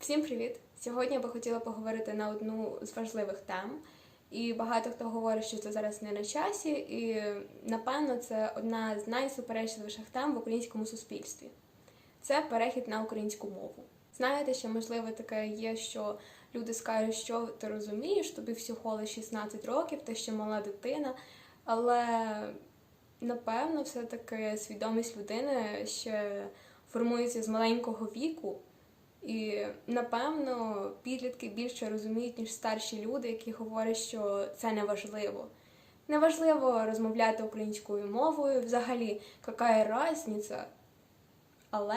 Всім привіт! Сьогодні я би хотіла поговорити на одну з важливих тем. І багато хто говорить, що це зараз не на часі, і напевно це одна з найсуперечливіших тем в українському суспільстві. Це перехід на українську мову. Знаєте, що можливо таке є, що люди скажуть, що ти розумієш, тобі всього лише 16 років, ти ще мала дитина, але напевно, все-таки свідомість людини ще формується з маленького віку. І напевно підлітки більше розуміють, ніж старші люди, які говорять, що це неважливо. Неважливо розмовляти українською мовою, взагалі, яка різниця. Але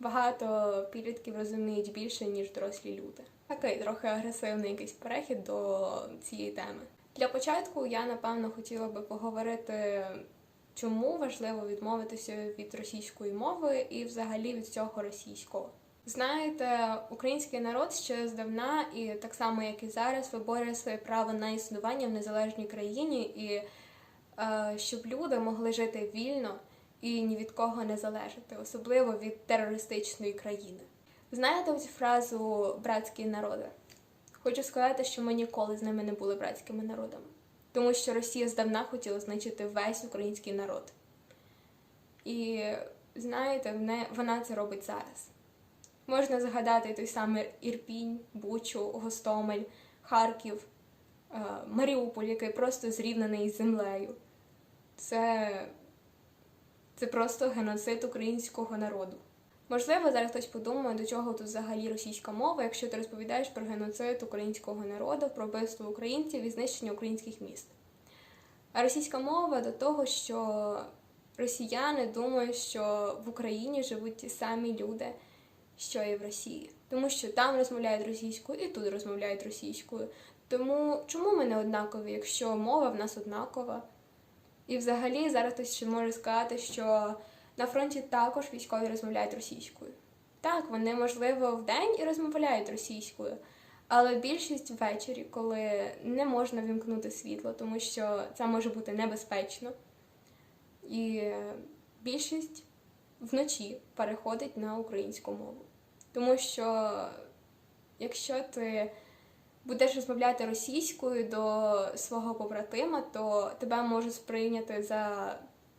багато підлітків розуміють більше, ніж дорослі люди. Такий трохи агресивний якийсь перехід до цієї теми. Для початку я напевно хотіла би поговорити, чому важливо відмовитися від російської мови і взагалі від цього російського. Знаєте, український народ ще здавна, і так само як і зараз, виборює своє право на існування в незалежній країні, і е, щоб люди могли жити вільно і ні від кого не залежати, особливо від терористичної країни. Знаєте цю фразу братські народи? Хочу сказати, що ми ніколи з ними не були братськими народами, тому що Росія здавна хотіла знищити весь український народ. І знаєте, вона це робить зараз. Можна згадати той самий Ірпінь, Бучу, Гостомель, Харків, е, Маріуполь, який просто зрівнаний з землею. Це, це просто геноцид українського народу. Можливо, зараз хтось подумає, до чого тут взагалі російська мова, якщо ти розповідаєш про геноцид українського народу, про вбивство українців і знищення українських міст. А російська мова до того, що росіяни думають, що в Україні живуть ті самі люди, що і в Росії. Тому що там розмовляють російською і тут розмовляють російською. Тому чому ми не однакові, якщо мова в нас однакова? І взагалі зараз хтось ще може сказати, що на фронті також військові розмовляють російською. Так, вони, можливо, вдень і розмовляють російською, але більшість ввечері, коли не можна вімкнути світло, тому що це може бути небезпечно. І більшість вночі переходить на українську мову. Тому що якщо ти будеш розмовляти російською до свого побратима, то тебе можуть сприйняти за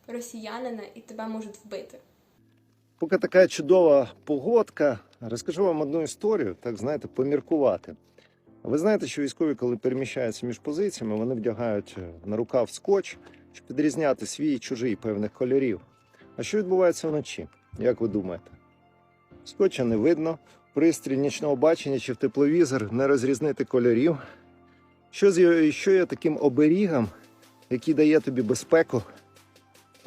росіянина і тебе можуть вбити. Поки така чудова погодка, розкажу вам одну історію, так знаєте, поміркувати. Ви знаєте, що військові, коли переміщаються між позиціями, вони вдягають е, на рукав скотч, щоб підрізняти свій і чужий певних кольорів. А що відбувається вночі? Як ви думаєте? Скотча не видно, пристрій нічного бачення чи в тепловізор не розрізнити кольорів. Що, з, що є таким оберігом, який дає тобі безпеку,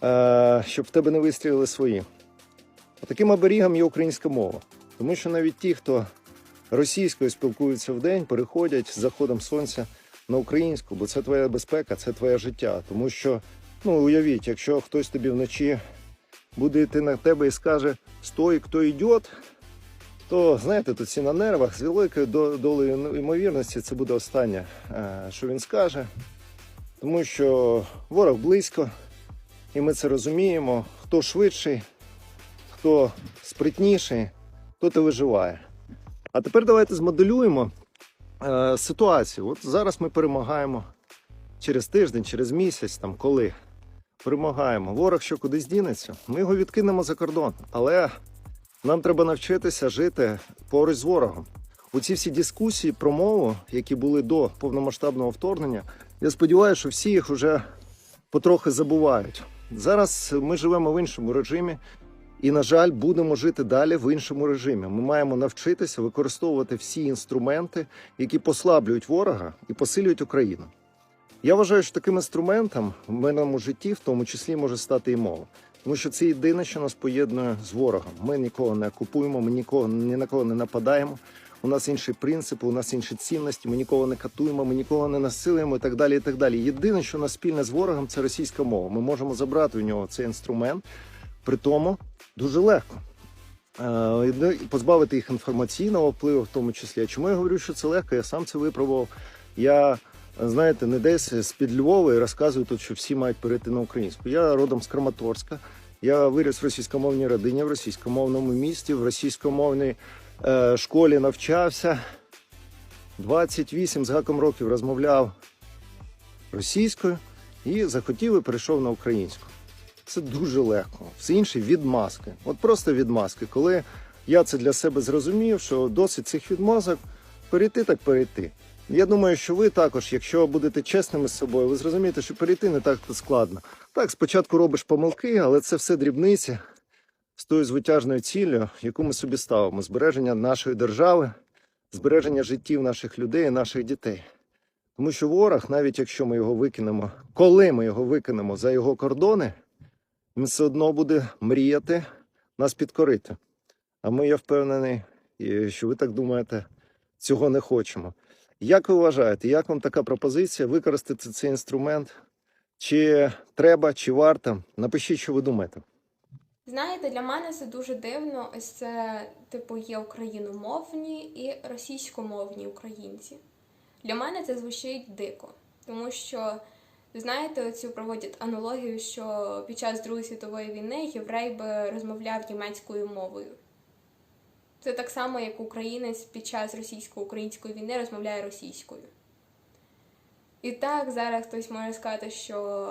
е, щоб в тебе не вистрілили свої? Таким оберігом є українська мова. Тому що навіть ті, хто російською спілкуються в день, переходять з заходом сонця на українську, бо це твоя безпека, це твоє життя. Тому що, ну уявіть, якщо хтось тобі вночі буде йти на тебе і скаже Стой, хто йде, то знаєте, тут всі на нервах з великою долею ймовірності це буде останнє, е, що він скаже. Тому що ворог близько, і ми це розуміємо. Хто швидший, хто спритніший, хто то виживає. А тепер давайте змоделюємо е, ситуацію. От зараз ми перемагаємо через тиждень, через місяць, там коли перемагаємо. Ворог що кудись дінеться, ми його відкинемо за кордон. Але нам треба навчитися жити поруч з ворогом. Оці всі дискусії про мову, які були до повномасштабного вторгнення, я сподіваюся, що всі їх вже потрохи забувають. Зараз ми живемо в іншому режимі, і, на жаль, будемо жити далі в іншому режимі. Ми маємо навчитися використовувати всі інструменти, які послаблюють ворога і посилюють Україну. Я вважаю, що таким інструментом в мирному житті, в тому числі, може стати і мова. Тому що це єдине, що нас поєднує з ворогом. Ми нікого не окупуємо, ми нікого ні на кого не нападаємо. У нас інші принципи, у нас інші цінності. Ми нікого не катуємо, ми нікого не насилуємо і так далі. І так далі. Єдине, що нас спільне з ворогом, це російська мова. Ми можемо забрати у нього цей інструмент, при тому дуже легко. Е, позбавити їх інформаційного впливу, в тому числі. А чому я говорю, що це легко? Я сам це випробував. Я знаєте, не десь з-під Львова і розказую тут, що всі мають перейти на українську. Я родом з Краматорська. Я виріс в російськомовній родині, в російськомовному місті, в російськомовній е, школі навчався. 28 з гаком років розмовляв російською і захотів і перейшов на українську. Це дуже легко. Все інше відмазки. От просто відмазки. Коли я це для себе зрозумів, що досить цих відмазок перейти так перейти. Я думаю, що ви також, якщо будете чесними з собою, ви зрозумієте, що перейти не так складно. Так, спочатку робиш помилки, але це все дрібниці з тою звитяжною ціллю, яку ми собі ставимо: збереження нашої держави, збереження життів наших людей наших дітей. Тому що ворог, навіть якщо ми його викинемо, коли ми його викинемо за його кордони, він все одно буде мріяти нас підкорити. А ми, я впевнений, що ви так думаєте, цього не хочемо. Як ви вважаєте, як вам така пропозиція використати цей інструмент? Чи треба, чи варто? Напишіть, що ви думаєте. Знаєте, для мене це дуже дивно. Ось це, типу, є україномовні і російськомовні українці. Для мене це звучить дико, тому що, знаєте, оцю проводять аналогію, що під час Другої світової війни єврей би розмовляв німецькою мовою. Це так само, як українець під час російсько-української війни розмовляє російською. І так, зараз хтось може сказати, що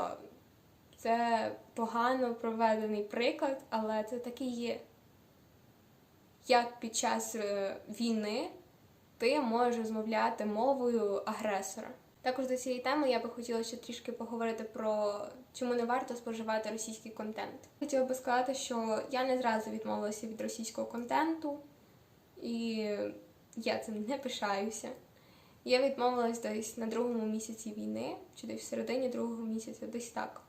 це погано проведений приклад, але це так і є. Як під час е, війни ти можеш розмовляти мовою агресора. Також до цієї теми я би хотіла ще трішки поговорити про чому не варто споживати російський контент. Хотіла би сказати, що я не зразу відмовилася від російського контенту, і я цим не пишаюся. Я відмовилась десь на другому місяці війни, чи десь в середині другого місяця, десь так.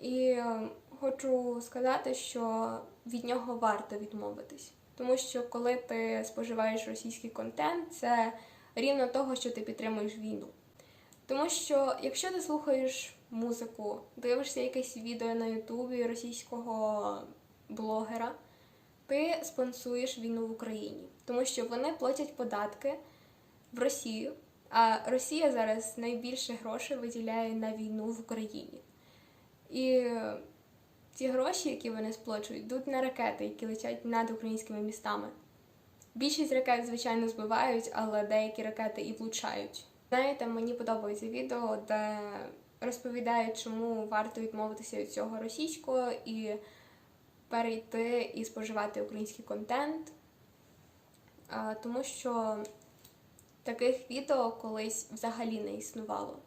І е, хочу сказати, що від нього варто відмовитись. Тому що коли ти споживаєш російський контент, це рівно того, що ти підтримуєш війну. Тому що якщо ти слухаєш музику, дивишся якесь відео на Ютубі російського блогера, ти спонсуєш війну в Україні, тому що вони платять податки в Росію, а Росія зараз найбільше грошей виділяє на війну в Україні. І ці гроші, які вони сплачують, йдуть на ракети, які летять над українськими містами. Більшість ракет, звичайно, збивають, але деякі ракети і влучають. Знаєте, мені подобається відео, де розповідають, чому варто відмовитися від цього російського і перейти і споживати український контент. Тому що таких відео колись взагалі не існувало.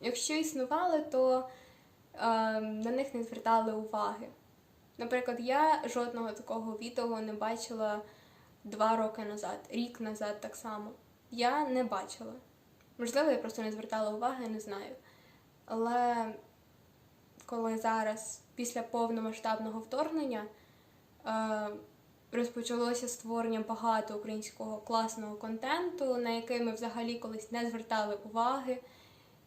Якщо існували, то на них не звертали уваги. Наприклад, я жодного такого відео не бачила два роки назад, рік назад так само. Я не бачила. Можливо, я просто не звертала уваги, не знаю. Але коли зараз, після повномасштабного вторгнення, е, розпочалося створення багато українського класного контенту, на який ми взагалі колись не звертали уваги.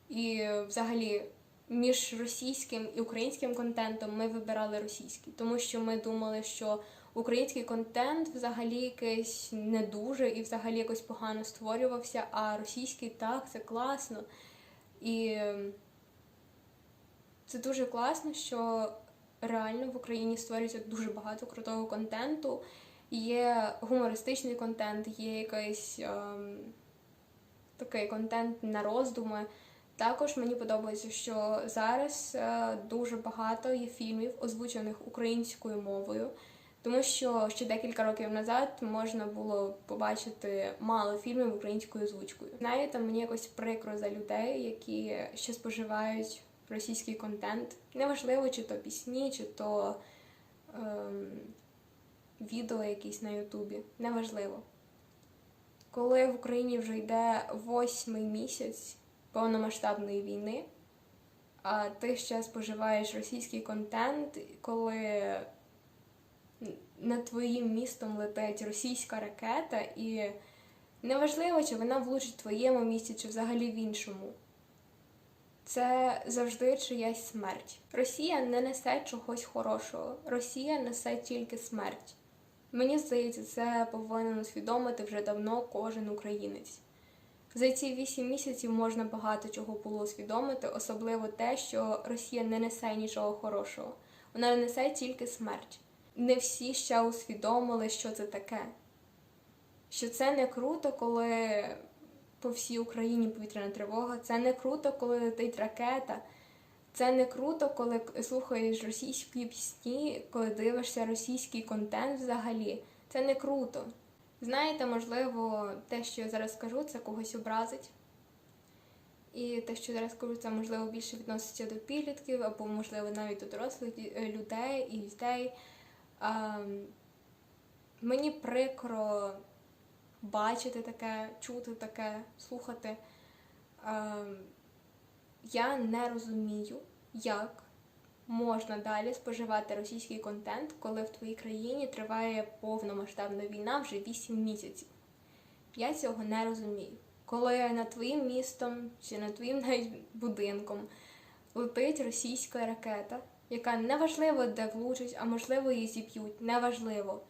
І взагалі між російським і українським контентом ми вибирали російський, тому що ми думали, що український контент взагалі якийсь не дуже і взагалі якось погано створювався, а російський так, це класно. І це дуже класно, що реально в Україні створюється дуже багато крутого контенту. Є гумористичний контент, є якийсь ем, такий контент на роздуми. Також мені подобається, що зараз е, дуже багато є фільмів, озвучених українською мовою, тому що ще декілька років назад можна було побачити мало фільмів українською озвучкою. Знаєте, мені якось прикро за людей, які ще споживають російський контент. Неважливо, чи то пісні, чи то ем, відео якісь на Ютубі. Неважливо. Коли в Україні вже йде восьмий місяць повномасштабної війни, а ти ще споживаєш російський контент, коли над твоїм містом летить російська ракета, і неважливо, чи вона влучить в твоєму місті, чи взагалі в іншому. Це завжди чиясь смерть. Росія не несе чогось хорошого. Росія несе тільки смерть. Мені здається, це повинен усвідомити вже давно кожен українець. За ці вісім місяців можна багато чого було усвідомити, особливо те, що Росія не несе нічого хорошого. Вона несе тільки смерть. Не всі ще усвідомили, що це таке. що це не круто, коли по всій Україні повітряна тривога, це не круто, коли летить ракета. Це не круто, коли слухаєш російські пісні, коли дивишся російський контент взагалі. Це не круто. Знаєте, можливо, те, що я зараз скажу, це когось образить. І те, що зараз скажу, це можливо більше відноситься до підлітків, або можливо навіть до дорослих е, людей і дітей. Мені прикро бачити таке, чути таке, слухати. Я не розумію, як можна далі споживати російський контент, коли в твоїй країні триває повномасштабна війна вже 8 місяців. Я цього не розумію. Коли над твоїм містом чи над твоїм навіть будинком летить російська ракета, яка неважливо де влучить, а можливо її зіб'ють, неважливо.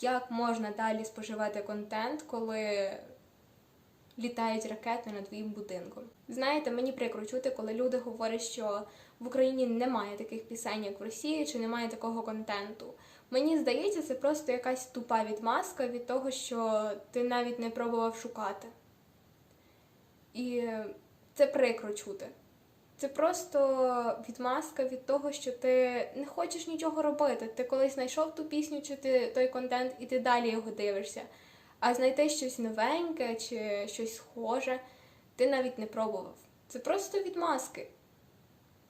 Як можна далі споживати контент, коли літають ракети над твоїм будинком? Знаєте, мені прикро чути, коли люди говорять, що в Україні немає таких пісень, як в Росії, чи немає такого контенту. Мені здається, це просто якась тупа відмазка від того, що ти навіть не пробував шукати. І це прикро чути. Це просто відмазка від того, що ти не хочеш нічого робити. Ти колись знайшов ту пісню чи ти той контент, і ти далі його дивишся. А знайти щось новеньке чи щось схоже, ти навіть не пробував. Це просто відмазки.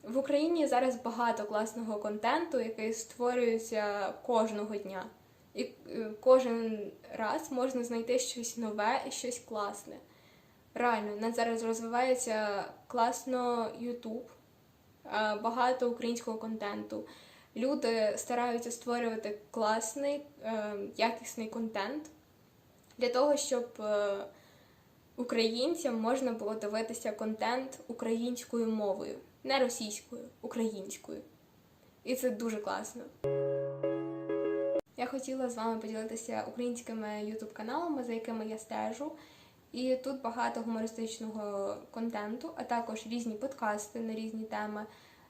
В Україні зараз багато класного контенту, який створюється кожного дня. І е, кожен раз можна знайти щось нове і щось класне. Реально, у нас зараз розвивається класно YouTube, е, багато українського контенту. Люди стараються створювати класний, е, якісний контент для того, щоб е, українцям можна було дивитися контент українською мовою, не російською, українською. І це дуже класно. Я хотіла з вами поділитися українськими youtube каналами, за якими я стежу. І тут багато гумористичного контенту, а також різні подкасти на різні теми.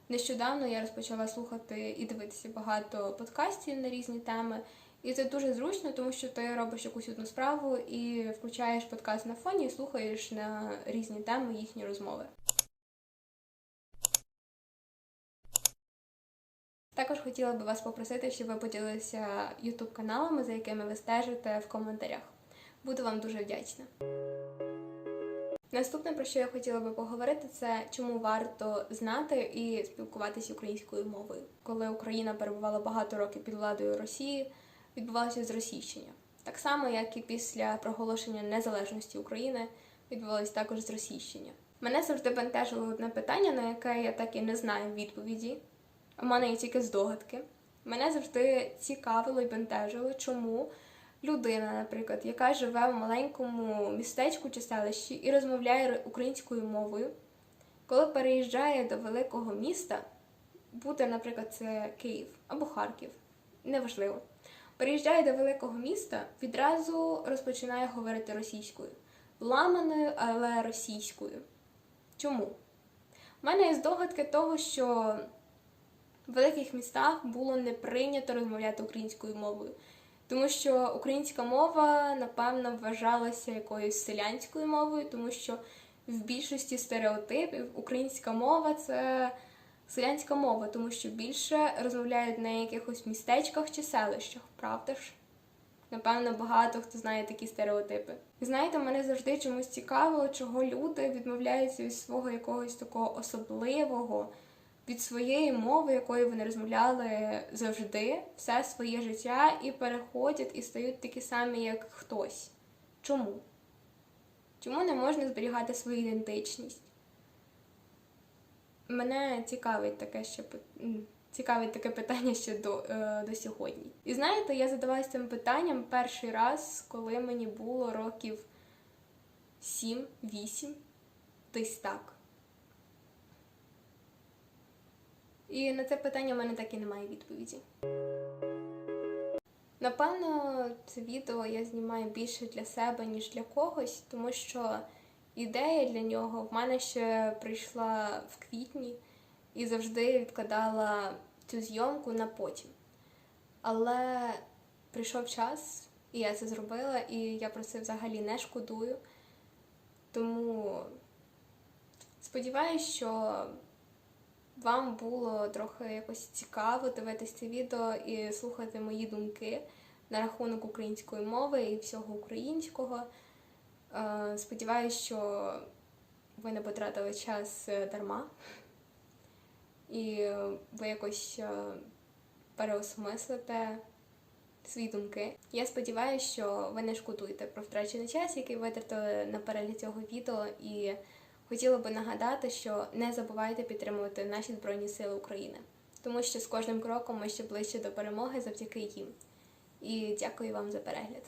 Нещодавно я розпочала слухати і дивитися багато подкастів на різні теми. І це дуже зручно, тому що ти робиш якусь одну справу і включаєш подкаст на фоні і слухаєш на різні теми їхні розмови. Також хотіла би вас попросити, щоб ви поділилися YouTube каналами, за якими ви стежите в коментарях. Буду вам дуже вдячна. Наступне, про що я хотіла би поговорити, це чому варто знати і спілкуватися українською мовою. Коли Україна перебувала багато років під владою Росії, відбувалося зросійщення. Так само, як і після проголошення незалежності України відбувалося також зросійщення. Мене завжди бентежило одне питання, на яке я так і не знаю відповіді. У мене є тільки здогадки. Мене завжди цікавило і бентежило, чому людина, наприклад, яка живе в маленькому містечку чи селищі і розмовляє українською мовою, коли переїжджає до великого міста, буде, наприклад, це Київ або Харків, неважливо. Переїжджає до великого міста, відразу розпочинає говорити російською, ламаною, але російською. Чому? У мене є здогадки того, що в великих містах було не прийнято розмовляти українською мовою. Тому що українська мова, напевно, вважалася якоюсь селянською мовою, тому що в більшості стереотипів українська мова це селянська мова, тому що більше розмовляють на якихось містечках чи селищах, правда ж? Напевно, багато хто знає такі стереотипи. І знаєте, мене завжди чомусь цікавило, чого люди відмовляються від свого якогось такого особливого, від своєї мови, якою вони розмовляли завжди, все своє життя, і переходять і стають такі самі, як хтось. Чому? Чому не можна зберігати свою ідентичність? Мене цікавить таке ще цікавить таке питання ще до, е, до сьогодні. І знаєте, я задавалася цим питанням перший раз, коли мені було років 7-8, десь так. І на це питання в мене так і немає відповіді. Напевно, це відео я знімаю більше для себе, ніж для когось, тому що ідея для нього в мене ще прийшла в квітні і завжди відкладала цю зйомку на потім. Але прийшов час, І я це зробила, і я про це взагалі не шкодую. Тому сподіваюся, що вам було трохи якось цікаво дивитися це відео і слухати мої думки на рахунок української мови і всього українського. Е, Сподіваюсь, що ви не потратили час е, дарма, і ви якось е, переосмислите свої думки. Я сподіваюся, що ви не шкодуєте про втрачений час, який витратили на перегляд цього відео, і хотіла би нагадати, що не забувайте підтримувати наші Збройні Сили України, тому що з кожним кроком ми ще ближче до перемоги завдяки їм. І дякую вам за перегляд.